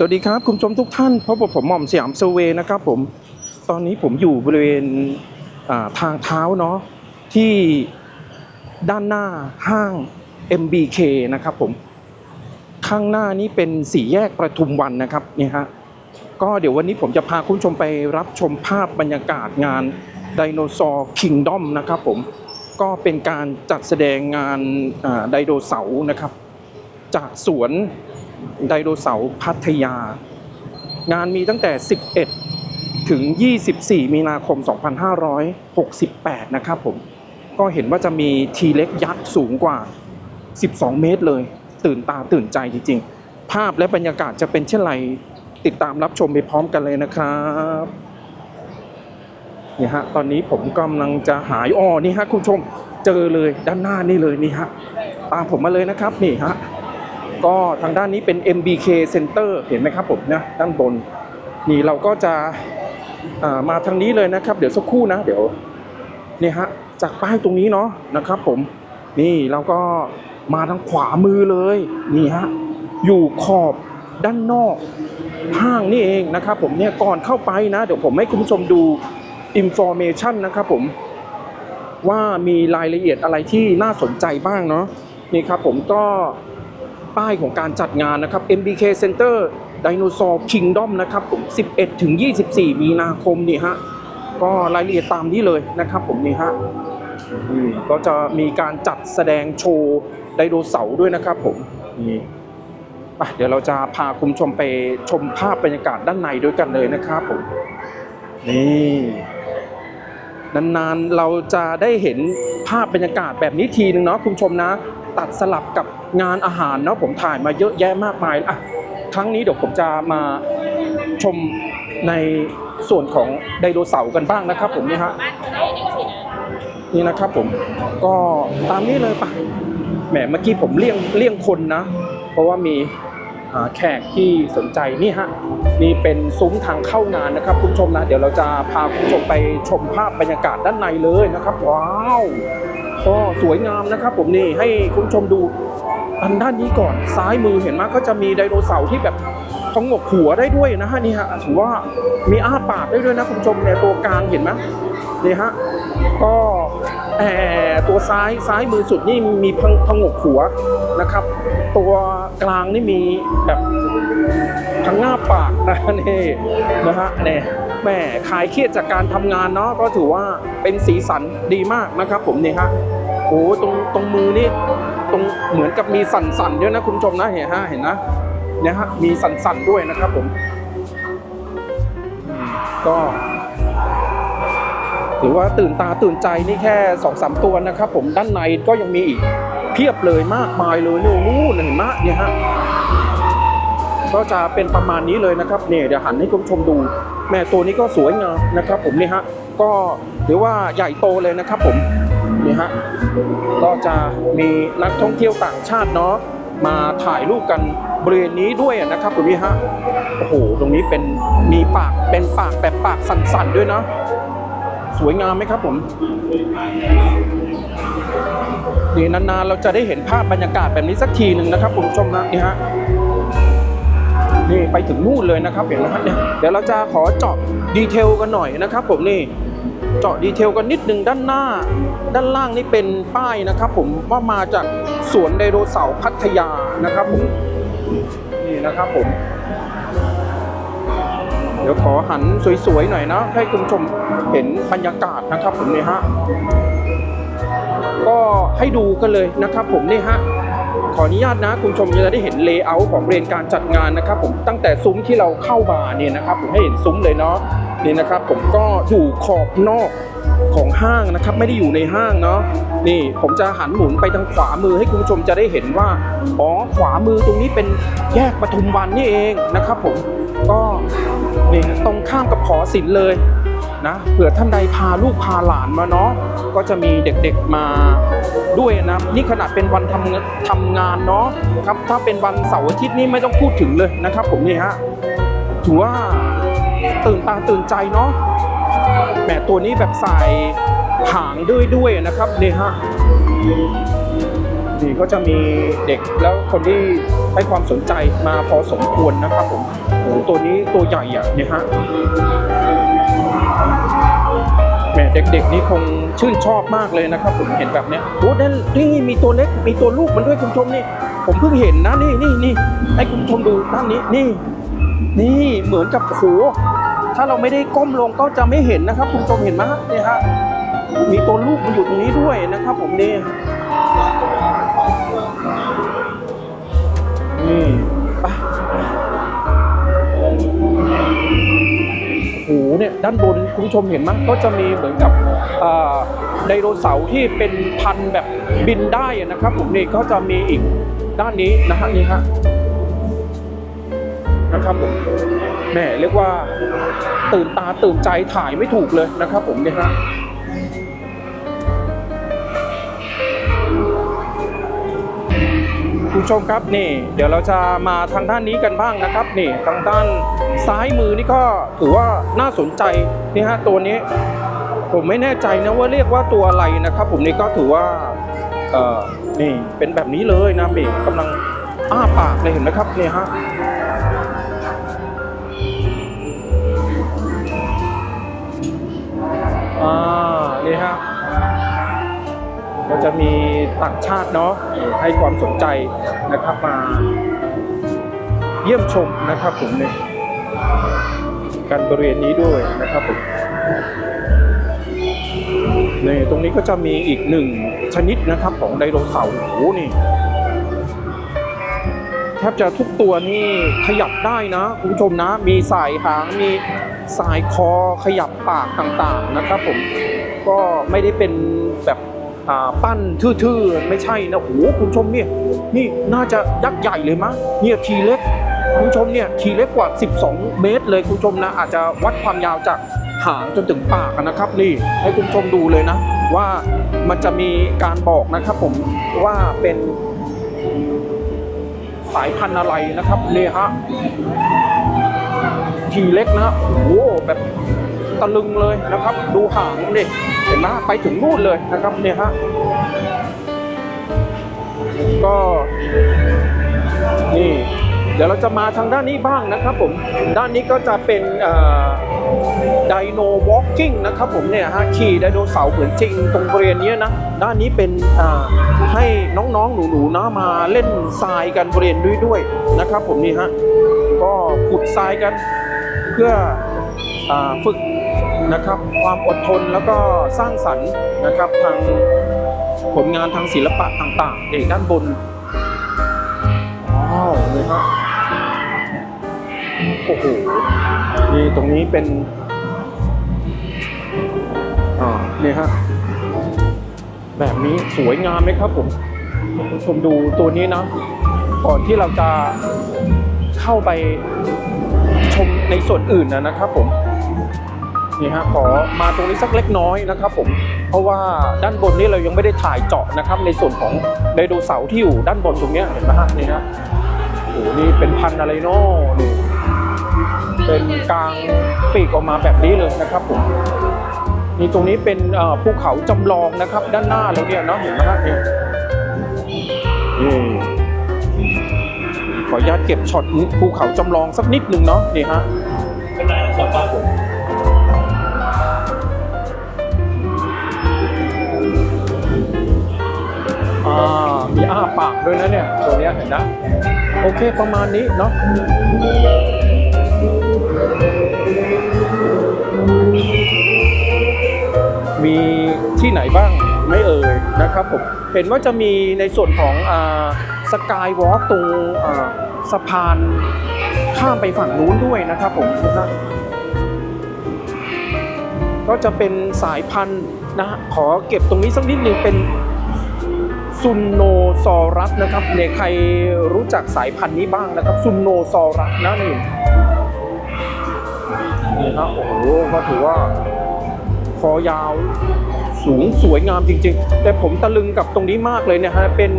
สวัสดีครับคุณผู้ชมทุกท่านพบกับผมหม่อมสยามเซเวนะครับผมตอนนี้ผมอยู่บริเวณทางเท้าเนาะที่ด้านหน้าห้าง MBK นะครับผมข้างหน้านี้เป็นสี่แยกประทุมวันนะครับเนี่ยฮะก็เดี๋ยววันนี้ผมจะพาคุณผู้ชมไปรับชมภาพบรรยากาศงานไดโนเสาร์คิงดอมนะครับผมก็เป็นการจัดแสดงงานไดโนเสาร์นะครับ จากสวน ไดโนเสาร์พัทยา งานมีตั้งแต่ 11 ถึง 24 มีนาคม 2568 นะครับผม ก็เห็นว่าจะมีทีเล็กยักษ์สูงกว่า 12 เมตรเลย ตื่นตาตื่นใจจริง ๆ ภาพและบรรยากาศจะเป็นเช่นไร ติดตามรับชมไปพร้อมกันเลยนะครับนี่ฮะตอนนี้ผมกำลังจะหายอ้อนี่ฮะคุณชมเจอเลยด้านหน้านี่เลยนี่ฮะตามผมมาเลยนะครับนี่ฮะ ก็ทางด้านนี้เป็น MBK Center เห็นไหมครับผมนะด้านบน นี่เราก็จะามาทางนี้เลยนะครับ เดี๋ยวสักครู่นะ เดี๋ยวนี่ฮะจากป้ายตรงนี้เนาะนะครับผมนี่เราก็มาทางขวามือเลยนี่ฮะอยู่ขอบด้านนอกห้างนี่เองนะครับผมเนี่ยก่อนเข้าไปนะ เดี๋ยวผมให้คุณผู้ชมดู information นะครับผมว่ามีรายละเอียดอะไรที่น่าสนใจบ้างเนาะนี่ครับผมก็ ป้ายของการจัดงานนะครับ MBK Center Dinosaur Kingdom นะครับผม 11 ถึง 24 มีนาคมนี่ฮะ ก็รายละเอียดตามนี้เลยนะครับผมนี่ฮะก็จะมีการจัดแสดงโชว์ไดโนเสาร์ด้วยนะครับผมนี่เดี๋ยวเราจะพาคุณชมไปชมภาพบรรยากาศด้านในด้วยกันเลยนะครับผม นี่นานๆเราจะได้เห็นภาพบรรยากาศแบบนี้ทีนึงเนาะคุณชมนะ ตัดสลับกับ งานอาหารเนาะผมถ่ายมาเยอะแยะมากมายอะครั้งนี้เดี๋ยวผมจะมาชมในส่วนของไดโนเสาร์กันบ้างนะครับผมนี่ฮะนี่นะครับผมก็ตามนี้เลยปะแหมเมื่อกี้ผมเลี่ยงเลี่ยงคนนะ เพราะว่ามีแขกที่สนใจนี่ฮะนี่เป็นซุ้มทางเข้างานนะครับคุณผู้ชมนะ เดี๋ยวเราจะพาคุณผู้ชมไปชมภาพบรรยากาศด้านในเลยนะครับ ว้าวก็สวยงามนะครับ ผมนี่ให้คุณผู้ชมดู อันด้านนี้ก่อนซ้ายมือเห็นไหมก็จะมีไดโนเสาร์ที่แบบพองกหัวได้ด้วยนะฮะนี่ฮะถือว่ามีอ้าปากได้ด้วยนะคุณผู้ชมในตัวกลางเห็นไหมนี่ฮะก็แอตัวซ้ายซ้ายมือสุดนี่มีพังพงกหัวนะครับ ตัวกลางนี่มีแบบพังงาปากนะนี่นะฮะเนี่ยแหม่คลายเครียดจากการทำงานเนาะก็ถือว่าเป็นสีสันดีมากนะครับ ผมนี่ฮะโอ้ตรงตรงมือนี่ ตรงเหมือนกับมีสั่นๆด้วยนะคุณผู้ชมนะเห็นฮะเห็นนะเนี่ยฮะมีสั่นๆด้วยนะครับผมก็ถือว่าตื่นตาตื่นใจนี่แค่สองสามตัวนะครับ ผมด้านในก็ยังมีอีกเพียบเลยมากมายเลยนู่นนู่นเห็นไหมเนี่ยฮะก็จะเป็นประมาณนี้เลยนะครับเนี่ยเดี๋ยวหันให้คุณผู้ชมดู แม่ตัวนี้ก็สวยงามนะครับ ผมนี่ฮะก็ถือว่าใหญ่โตเลยนะครับ ผม นี่ฮะก็จะมีนักท่องเที่ยวต่างชาติเนาะมาถ่ายรูปกันบริเวณนี้ด้วยนะครับตรงนี้ฮะโอ้โหตรงนี้เป็นมีปากเป็นปากแบบปากสั่นๆด้วยเนาะสวยงามไหมครับผมนี่นานๆเราจะได้เห็นภาพบรรยากาศแบบนี้สักทีหนึ่งนะครับคุณผู้ชมนะนี่ฮะนี่ไปถึงนู่นเลยนะครับเห็นไหมฮะเนี่ยเดี๋ยวเราจะขอเจาะดีเทลกันหน่อยนะครับผมนี่ เจาะดีเทลกันนิดนึงด้านหน้า ด้านล่างนี่เป็นป้ายนะครับผมว่ามาจากสวนไดโนเสาร์พัทยานะครับผมนี่นะครับผม เดี๋ยวขอหันสวยๆหน่อยนะ ให้คุณผู้ชมเห็นบรรยากาศนะครับผมนี่ฮะก็ให้ดูกันเลยนะครับผมนี่ฮะขออนุญาตนะคุณชมจะได้เห็นเลเยอร์ของเรียนการจัดงานนะครับผมตั้งแต่ซุ้มที่เราเข้ามาเนี่ยนะครับผมให้เห็นซุ้มเลยเนาะ นี่นะครับผมก็อยู่ขอบนอกของห้างนะครับ ไม่ได้อยู่ในห้างเนาะนี่ผมจะหันหมุนไปทางขวามือให้คุณผู้ชมจะได้เห็นว่าอ๋อขวามือตรงนี้เป็นแยกปทุมวันนี่เองนะครับ ผมก็นี่ตรงข้ามกับขอศิลป์เลยนะเผื่อท่านใดพาลูกพาหลานมาเนาะก็จะมีเด็กๆมาด้วยนะนี่ขนาดเป็นวันทำทำงานเนาะครับถ้าเป็นวันเสาร์อาทิตย์นี่ไม่ต้องพูดถึงเลยนะครับ ผมนี่ฮะถือว่า ตื่นตาตื่นใจเนาะแหมตัวนี้แบบใส่หางด้วยด้วยนะครับนี่ฮะนี่ก็จะมีเด็กแล้วคนที่ให้ความสนใจมาพอสมควรนะครับผมโอ้ตัวนี้ตัวใหญ่อะเนี่ยฮะแหมเด็กๆนี่คงชื่นชอบมากเลยนะครับ ผมเห็นแบบเนี้ยโอ้นั่นนี่มีตัวเล็กมีตัวลูกมันด้วยคุณชมนี่ ผมเพิ่งเห็นนะนี่นี่นี่ให้คุณชมดูด้านนี้นี่ นี่เหมือนกับโหถ้าเราไม่ได้ก้มลงก็จะไม่เห็นนะครับ คุณผู้ชมเห็นไหมนี่ฮะมีตัวลูกมันอยู่ตรงนี้ด้วยนะครับ ผมนี่นี่ไปโอ้โหเนี่ยด้านบนคุณผู้ชมเห็นไหมก็จะมีเหมือนกับไดโนเสาร์ที่เป็นพันแบบบินได้นะครับ ผมนี่ก็จะมีอีกด้านนี้นะฮะนี่ฮะ นะครับผมแหม่เรียกว่าตื่นตาตื่นใจถ่ายไม่ถูกเลยนะครับ ผมเนี่ยฮะคุณผู้ชมครับนี่เดี๋ยวเราจะมาทางด้านนี้กันบ้างนะครับนี่ทางด้านซ้ายมือนี่ก็ถือว่าน่าสนใจนี่ฮะตัวนี้ ผมไม่แน่ใจนะว่าเรียกว่าตัวอะไรนะครับ ผมนี่ก็ถือว่าเออนี่เป็นแบบนี้เลยนะเบกกำลังอ้าปากเลยเห็นไหมครับเนี่ยฮะ ต่างชาติเนาะให้ความสนใจนะครับมาเยี่ยมชมนะครับผมเนี่ยกันบริเวณนี้ด้วยนะครับผมนี่ตรงนี้ก็จะมีอีกหนึ่งชนิดนะครับของไดโนเสาร์โอ้โหนี่แทบจะทุกตัวนี่ขยับได้นะคุณผู้ชมนะ มีสายหางมีสายคอขยับปากต่างๆนะครับผมก็ไม่ได้เป็น ปั้นทื่อๆ ไม่ใช่นะโอ้โหคุณชมเนี่ยนี่น่าจะยักษ์ใหญ่เลยมะเนี่ยทีเล็กคุณชมเนี่ยทีเล็กกว่า 12 เมตร เลยคุณชมนะอาจจะวัดความยาวจากหางจนถึงปากนะครับนี่ให้คุณชมดูเลยนะ ว่ามันจะมีการบอกนะครับผมว่าเป็นสายพันธุ์อะไรนะครับเนี่ยฮะทีเล็กนะโอ้โหแบบตะลึงเลยนะครับ ดูหางดิ เห็นไหมไปถึงนู่นเลยนะครับเนี่ยฮะก็นี่เดี๋ยวเราจะมาทางด้านนี้บ้างนะครับผม ด้านนี้ก็จะเป็นไดโนวอล์กิ้งนะครับผมเนี่ยฮะขี่ไดโนเสาร์เหมือนจริงตรงบริเวณนี้นะ ด้านนี้เป็นให้น้องๆหนูๆนะมาเล่นทรายกันบริเวณด้วยด้วยนะครับผมนี่ฮะก็ขุดทรายกันเพื่ออฝึก นะครับ ความอดทนแล้วก็สร้างสรรค์นะครับทางผลงานทางศิลปะต่างๆเด็กด้านบนว้าวเลยฮะโอ้โหนี่ตรงนี้เป็นอ่านี่ฮะแบบนี้สวยงามไหมครับผมคุณชมดูตัวนี้นะก่อนที่เราจะเข้าไปชมในส่วนอื่นนะครับผม นี่ฮะขอมาตรงนี้สักเล็กน้อยนะครับผมเพราะว่าด้านบนนี้เรายังไม่ได้ถ่ายเจาะนะครับ ในส่วนของไดโนเสาร์ที่อยู่ด้านบนตรงนี้เห็นไหมฮะนี่ฮะโอ้โหนี่เป็นพันอะไรเนาะนี่เป็นกลางปีกออกมาแบบนี้เลยนะครับผมนี่ตรงนี้เป็นภูเขาจำลองนะครับ ด้านหน้าเราเนี่ยเนาะเห็นไหมฮะนี่ขออนุญาตเก็บช็อตภูเขาจำลองสักนิดหนึ่งเนาะนี่ฮะ มีอ้าปากด้วยนะเนี่ย ตัวเนี้ยเห็นนะ โอเคประมาณนี้เนาะมีที่ไหนบ้างไม่เอ่ยนะครับผม เห็นว่าจะมีในส่วนของอ่าสกายวอล์กตรงอ่าสะพานข้ามไปฝั่งนู้นด้วยนะครับผมนะก็จะเป็นสายพันธุ์นะฮะขอเก็บตรงนี้สักนิดหนึ่งเป็น ซุนโนซอรัสนะครับเนี่ยใครรู้จักสายพันธุ์นี้บ้างนะครับ ซุนโนซอรัสนะนี่นี่ครับโอ้โหก็ถือว่าคอยาวสูงสวยงามจริงๆ แต่ผมตะลึงกับตรงนี้มากเลยเนี่ยฮะ เป็น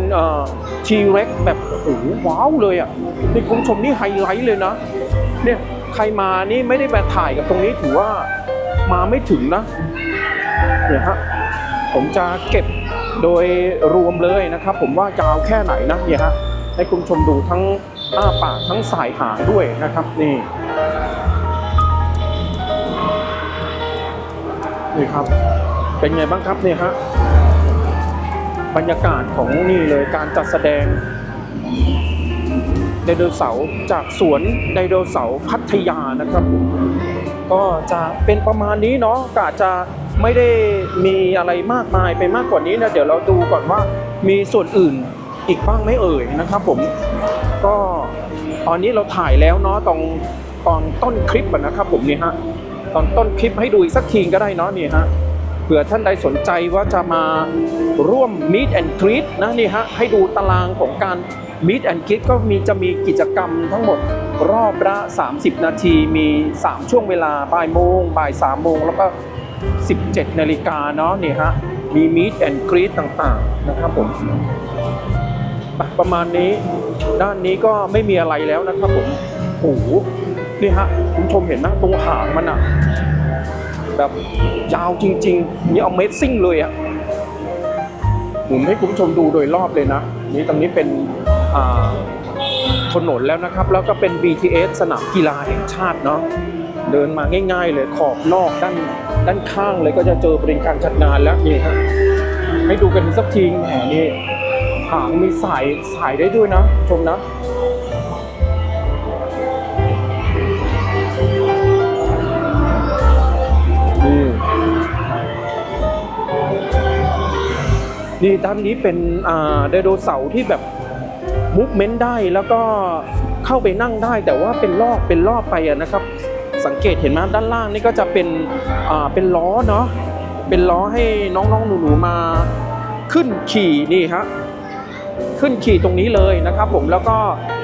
ทีเร็กแบบโอ้โหว้าวเลยอะนี่คุณผู้ชมนี่ไฮไลท์เลยนะ เนี่ยใครมานี่ไม่ได้มาถ่ายกับตรงนี้ถือว่ามาไม่ถึงนะ เนี่ยฮะ ผมจะเก็บ โดยรวมเลยนะครับ ผมว่ายาวแค่ไหนนะเนี่ยฮะให้คุณชมดูทั้งอ้าปากทั้งสายหางด้วยนะครับนี่นี่ครับ เป็นไงบ้างครับเนี่ยฮะบรรยากาศของนี่เลยการจัดแสดงไดโนเสาร์จากสวนไดโนเสาร์พัทยานะครับ ก็จะเป็นประมาณนี้เนาะกาจะ ไม่ได้มีอะไรมากมายไปมากกว่านี้นะเดี๋ยวเราดูก่อนว่ามีส่วนอื่นอีกบ้างไม่เอ่ยนะครับผมก็ตอนนี้เราถ่ายแล้วเนาะตรงตอนต้นคลิปนะครับผมนี่ฮะตอนต้นคลิปให้ดูอีกสักทีก็ได้เนาะนี่ฮะเผื่อท่านใดสนใจว่าจะมาร่วม Meet and Greet นะนี่ฮะให้ดูตารางของการ Meet and Greet ก็มีจะมีกิจกรรมทั้งหมดรอบละ 30 นาทีมี 3 ช่วงเวลาบ่ายโมงบ่าย3โมงแล้วก็ 17 นาฬิกาเนาะนี่ฮะ มี Meet and Greet ต่างๆ นะครับผมประมาณนี้ด้านนี้ก็ไม่มีอะไรแล้วนะครับผมโอ้โหนี่ฮะคุณชมเห็นไหมตรงหางมันอะแบบยาวจริงๆนี่เอาเมสซิ่งเลยอะหมุนให้คุณผู้ชมดูโดยรอบเลยนะ นี่ตรงนี้เป็นถนนแล้วนะครับ แล้วก็เป็น BTS สนามกีฬาแห่งชาติเนาะ เดินมาง่าย ๆ เลยขอบนอกด้านด้านข้างเลยก็จะเจอบริการจัดงานแล้วนี่ฮะให้ดูกันสักทีแหมนี่หางมีสายสายได้ด้วยนะชมนะนี่นี่ด้านนี้เป็นอ่าไดโนเสาร์ที่แบบมูฟเมนต์ได้แล้วก็เข้าไปนั่งได้แต่ว่าเป็นรอบเป็นรอบไปอะนะครับ เกตเห็นไหมด้านล่างนี่ก็จะเป็นอ่าเป็นล้อเนาะเป็นล้อให้น้องๆหนูๆมาขึ้นขี่นี่ฮะขึ้นขี่ตรงนี้เลยนะครับ ผมแล้วก็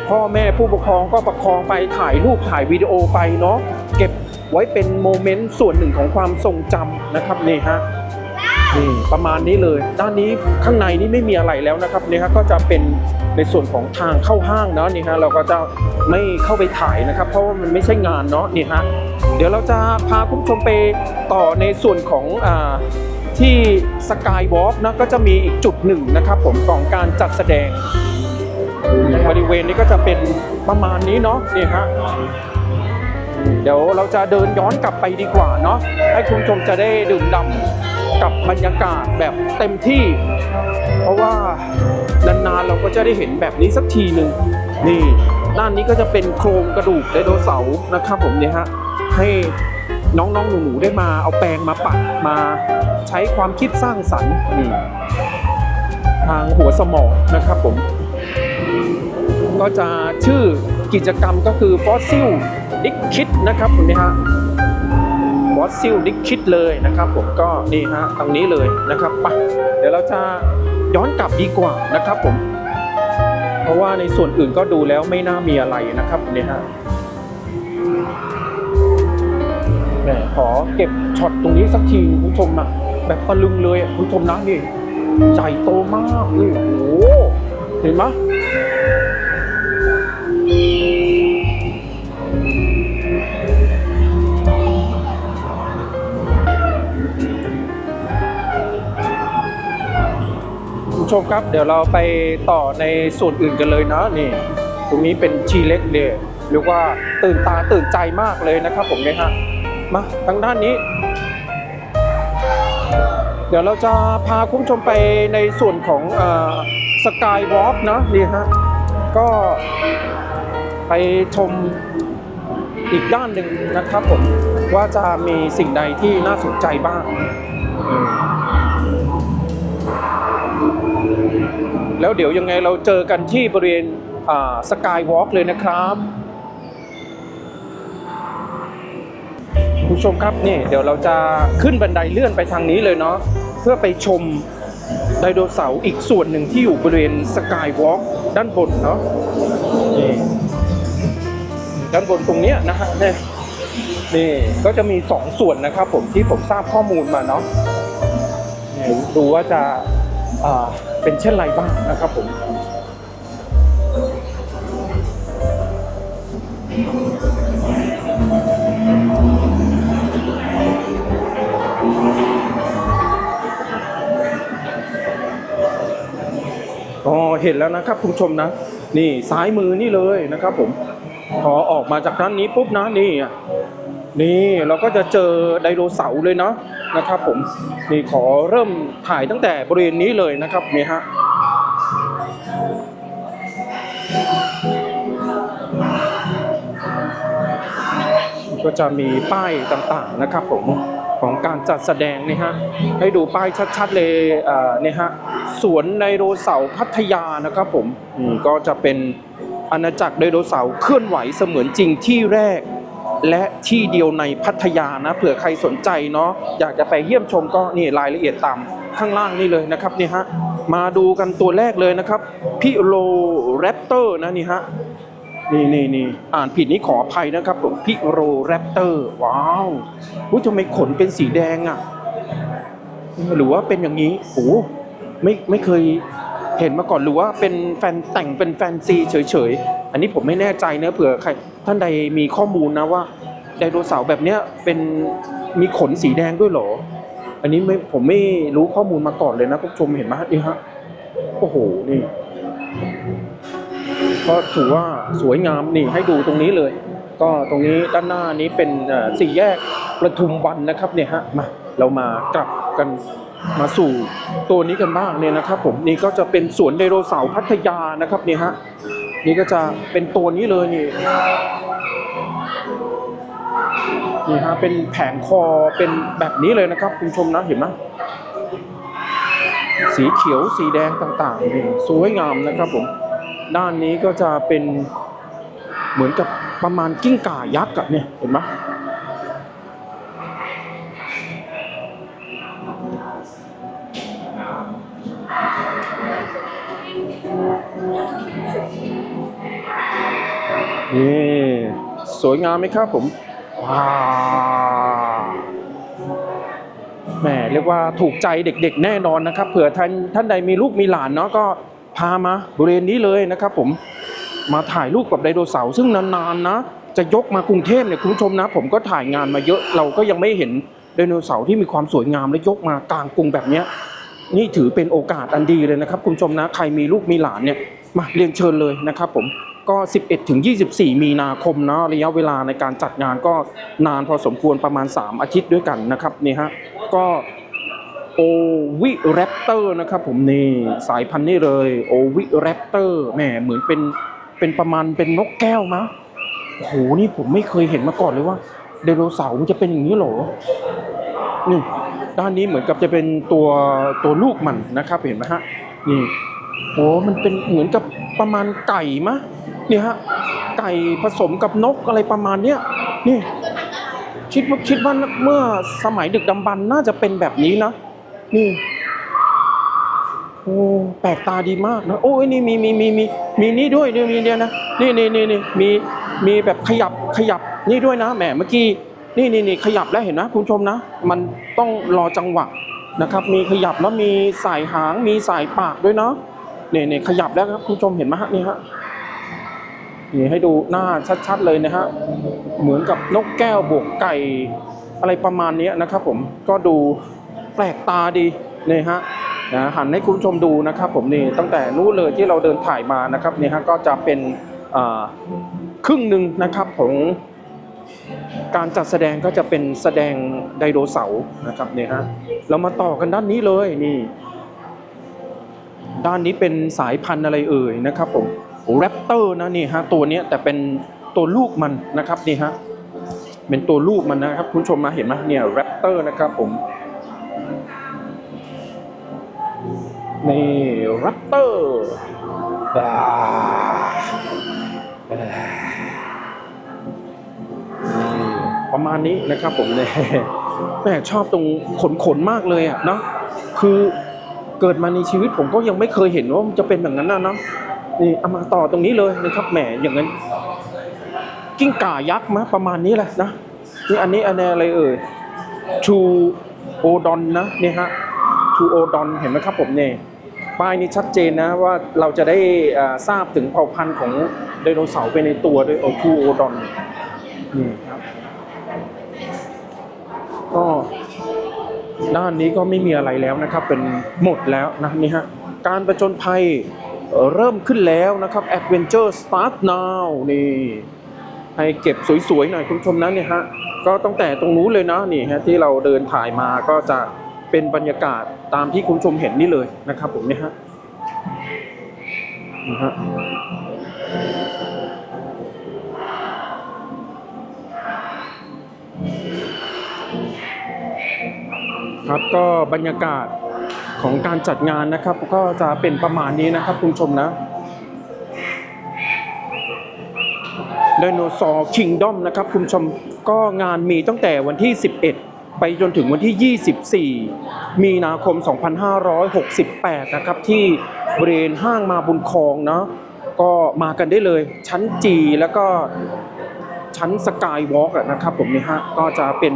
พ่อแม่ผู้ปกครองก็ประคองไปถ่ายรูปถ่ายวิดีโอไปเนาะเก็บไว้เป็นโมเมนต์ส่วนหนึ่งของความทรงจำนะครับนี่ฮะ ประมาณนี้เลย ด้านนี้ข้างในนี่ไม่มีอะไรแล้วนะครับนี่ฮะก็จะเป็นในส่วนของทางเข้าห้างเนาะนี่ฮะเราก็จะไม่เข้าไปถ่ายนะครับ เพราะว่ามันไม่ใช่งานเนาะนี่ฮะเดี๋ยวเราจะพาคุณผู้ชมไปต่อในส่วนของอ่าที่สกายวอล์กนะก็จะมีอีกจุดหนึ่งนะครับผมของการจัดแสดงบริเวณนี้ก็จะเป็นประมาณนี้เนาะนี่ฮะ เดี๋ยวเราจะเดินย้อนกลับไปดีกว่าเนาะให้คุณผู้ชมจะได้ดื่มด่ำกับบรรยากาศแบบเต็มที่ เพราะว่านานๆเราก็จะได้เห็นแบบนี้สักทีหนึ่งนี่ด้านนี้ก็จะเป็นโครงกระดูกไดโนเสาร์นะครับผมเนี่ยฮะให้น้องๆหนูๆได้มาเอาแปรงมาปัดมาใช้ความคิดสร้างสรรค์นี่ทางหัวสมองนะครับผม ก็จะชื่อ กิจกรรมก็คือ Fossil d i c k i t นะครับคุณนี่ฮะ Fossil d i c k i t เลยนะครับผมก็นี่ฮะตรงนี้เลยนะครับไปะเดี๋ยวเราจะย้อนกลับดีกว่านะครับผม เพราะว่าในส่วนอื่นก็ดูแล้วไม่น่ามีอะไรนะครับนี่ฮะขอเก็บช็อตตรงนี้สักทีคุณผู้ชมอะแบบตะลึงเลยคุณผู้ชมนะนี่ใหญ่โตมากเลยโอ้โหเห็นไหม ผู้ชมครับ เดี๋ยวเราไปต่อในส่วนอื่นกันเลยนะนี่ ตรงนี้เป็นชีเล็กเดย์เรียกว่าตื่นตาตื่นใจมากเลยนะครับผมเนี่ยฮะมาทางด้านนี้ เดี๋ยวเราจะพาคุณผู้ชมไปในส่วนของสกายวอล์กนะนี่ฮะก็ไปชมอีกด้านหนึ่งนะครับผมว่าจะมีสิ่งใดที่น่าสนใจบ้าง แล้วเดี๋ยวยังไงเราเจอกันที่บริเวณสกายวอล์กเลยนะครับคุณผู้ชมครับนี่เดี๋ยวเราจะขึ้นบันไดเลื่อนไปทางนี้เลยเนาะเพื่อไปชมไดโนเสาร์อีกส่วนหนึ่งที่อยู่บริเวณสกายวอล์กด้านบนเนาะด้านบนตรงนี้นะฮะเนี่ยนี่ก็จะมีสองส่วนนะครับผมที่ผมทราบข้อมูลมาเนาะนี่ดูว่าจะ เป็นเช่นไรบ้างนะครับผมอ๋อเห็นแล้วนะครับคุณผู้ชมนะ นี่ซ้ายมือนี่เลยนะครับผม พอออกมาจากด้านนี้ปุ๊บนะนี่ นี่เราก็จะเจอไดโนเสาร์เลยเนาะนะครับผมนี่ขอเริ่มถ่ายตั้งแต่บริเวณนี้เลยนะครับนี่ฮะก็จะมีป้ายต่างๆนะครับผมของการจัดแสดงนี่ฮะให้ดูป้ายชัดๆเลยอ่าเนี่ยฮะสวนไดโนเสาร์พัทยานะครับผมอืมก็จะเป็นอาณาจักรไดโนเสาร์เคลื่อนไหวเสมือนจริงที่แรก และที่เดียวในพัทยานะเผื่อใครสนใจเนาะอยากจะไปเยี่ยมชมก็นี่รายละเอียดตามข้างล่างนี่เลยนะครับนี่ฮะมาดูกันตัวแรกเลยนะครับพิโลแรปเตอร์นะนี่ฮะนี่นี่นี่อ่านผิดนี่ขออภัยนะครับผมพิโรแรปเตอร์ว้าวอุ้ยทำไมขนเป็นสีแดงอะ หรือว่าเป็นอย่างนี้โอ้ไม่ไม่เคยเห็นมาก่อนหรือว่าเป็นแฟนแต่งเป็นแฟนซีเฉยๆ อันนี้ผมไม่แน่ใจนะเผื่อใครท่านใดมีข้อมูลนะว่าไดโนเสาร์แบบเนี้ยเป็นมีขนสีแดงด้วยเหรอ อันนี้ไม่ผมไม่รู้ข้อมูลมาก่อนเลยนะคุณผู้ชมเห็นไหมนี่ฮะโอ้โหนี่ก็ถือว่าสวยงามนี่ให้ดูตรงนี้เลย ก็ตรงนี้ด้านหน้านี้เป็นสี่แยกประทุมวันนะครับเนี่ยฮะมาเรามากลับกันมาสู่ตัวนี้กันบ้างเนี่ยนะครับผมนี่ก็จะเป็นสวนไดโนเสาร์พัทยานะครับเนี่ยฮะ นี่ก็จะเป็นตัวนี้เลยนี่นี่ฮะเป็นแผงคอเป็นแบบนี้เลยนะครับ คุณชมนะเห็นไหมสีเขียวสีแดงต่างๆนี่สวยงามนะครับผม ด้านนี้ก็จะเป็นเหมือนกับประมาณกิ้งก่ายักษ์อะเนี่ยเห็นไหม นี่สวยงามไหมครับผมว้าวแหมเรียกว่าถูกใจเด็กๆแน่นอนนะครับ เผื่อท่านท่านใดมีลูกมีหลานเนาะก็พามาบริเวณนี้เลยนะครับ ผมมาถ่ายรูปกับไดโนเสาร์ซึ่งนานๆนะ จะยกมากรุงเทพเนี่ยคุณผู้ชมนะ ผมก็ถ่ายงานมาเยอะเราก็ยังไม่เห็นไดโนเสาร์ที่มีความสวยงามและยกมากลางกรุงแบบเนี้ยนี่ถือเป็นโอกาสอันดีเลยนะครับ คุณผู้ชมนะ ใครมีลูกมีหลานเนี่ยมาเรียนเชิญเลยนะครับผม ก็ 11 ถึง 24 มีนาคมนะระยะเวลาในการจัดงานก็นานพอสมควรประมาณ 3 อาทิตย์ด้วยกันนะครับนี่ฮะก็โอวิแรปเตอร์นะครับผมนี่สายพันธุ์นี่เลยโอวิแรปเตอร์แหมเหมือนเป็นเป็นประมาณเป็นนกแก้วมะโอ้โหนี่ผมไม่เคยเห็นมาก่อนเลยว่าไดโนเสาร์มันจะเป็นอย่างนี้เหรอนี่ด้านนี้เหมือนกับจะเป็นตัวตัวลูกมันนะครับเห็นไหมฮะนี่โอ้มันเป็นเหมือนกับประมาณไก่มะ นี่ฮะไก่ผสมกับนกอะไรประมาณเนี้ยนี่คิดว่าคิดว่าเมื่อสมัยดึกดำบรรพ์น่าจะเป็นแบบนี้นะ นี่โอ้แปลกตาดีมากนะ โอ้ยนี่มีมีมีมีมีนี่ด้วยนี่มีเนี่ยนะนี่นี่นี่นี่มีมีแบบขยับขยับนี่ด้วยนะแหมเมื่อกี้นี่นี่นี่ขยับแล้วเห็นนะคุณชมนะ มันต้องรอจังหวะนะครับ มีขยับแล้วมีสายหางมีสายปากด้วยเนาะเนี่ยเนี่ยขยับแล้วครับคุณชมเห็นไหมฮะนี่ฮะ นี่ให้ดูหน้าชัดๆเลยนะฮะเหมือนกับนกแก้วบวกไก่อะไรประมาณนี้นะครับผมก็ดูแปลกตาดีนี่ฮะนะหันให้คุณผู้ชมดูนะครับผมนี่ตั้งแต่นู้นเลยที่เราเดินถ่ายมานะครับนี่ฮะก็จะเป็นครึ่งหนึ่งนะครับของการจัดแสดงก็จะเป็นแสดงไดโนเสาร์นะครับเนี่ยฮะเรามาต่อกันด้านนี้เลยนี่ ด้านนี้เป็นสายพันธุ์อะไรเอ่ยนะครับผม แรปเตอร์นะนี่ฮะตัวนี้แต่เป็นตัวลูกมันนะครับนี่ฮะเป็นตัวลูกมันนะครับคุณชมมาเห็นไหมเนี่ยแรปเตอร์นะครับผมนี่แรปเตอร์ประมาณนี้นะครับผมเนี่ยแม่ชอบตรงขนขนมากเลยอะเนาะคือเกิดมาในชีวิตผมก็ยังไม่เคยเห็นว่ามันจะเป็นแบบนั้นนะเนาะ นี่เอามาต่อตรงนี้เลยนะครับแหมอย่างนั้นกิ้งก่ายักษ์มะประมาณนี้แหละนะนี่อันนี้อันนี้อะไรเอ่ยชูโอดอนนะเนี่ยฮะชูโอดอนเห็นไหมครับผมเนี่ยป้ายนี้ชัดเจนนะว่าเราจะได้ทราบถึงเผ่าพันธุ์ของไดโนเสาร์ไปในตัวด้วยโอทูโอดอนนี่ครับก็ด้านนี้ก็ไม่มีอะไรแล้วนะครับ เป็นหมดแล้วนะนี่ฮะการประจนภัย เริ่มขึ้นแล้วนะครับ Adventure Start Now นี่ ให้เก็บสวยๆหน่อยคุณผู้ชมนะเนี่ยฮะ ก็ตั้งแต่ตรงนู้นเลยนะนี่ฮะที่เราเดินถ่ายมาก็จะเป็นบรรยากาศตามที่คุณผู้ชมเห็นนี่เลยนะครับผมเนี่ยฮะนี่ฮะครับก็บรรยากาศ ของการจัดงานนะครับ ก็จะเป็นประมาณนี้นะครับคุณชมนะไดโนเสาร์คิงดอมนะครับคุณชมก็งานมีตั้งแต่วันที่ 11 ไปจนถึงวันที่ 24 มีนาคม 2568 นะครับที่บริเวณห้างมาบุญคองเนาะก็มากันได้เลยชั้นจีแล้วก็ชั้นสกายวอล์กนะครับผมนี่ฮะก็จะเป็น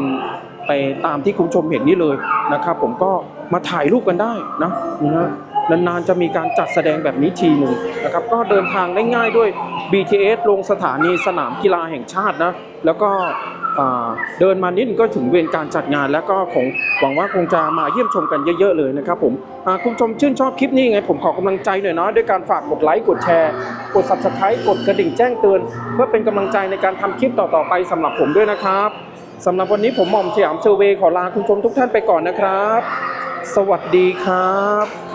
ไปตามที่คุณชมเห็นนี่เลยนะครับ ผมก็ มาถ่ายรูปกันได้นะนะฮะนานๆจะมีการจัดแสดงแบบนี้ทีหนึ่งนะครับ ก็เดินทางได้ง่ายด้วย BTS ลงสถานีสนามกีฬาแห่งชาตินะ แล้วก็เดินมานิดก็ถึงเวรการจัดงาน แล้วก็คงหวังว่าคงจะมาเยี่ยมชมกันเยอะๆเลยนะครับผมคุณผู้ชมชื่นชอบคลิปนี้ยังไงผมขอกำลังใจหน่อยเนาะด้วยการฝากกดไลค์กดแชร์ กด subscribe กดกระดิ่งแจ้งเตือน เพื่อเป็นกำลังใจในการทำคลิปต่อๆไปสำหรับผมด้วยนะครับสำหรับวันนี้ผมหม่อมสยามเซอร์เวย์ขอลาคุณผู้ชมทุกท่านไปก่อนนะครับ สวัสดีครับ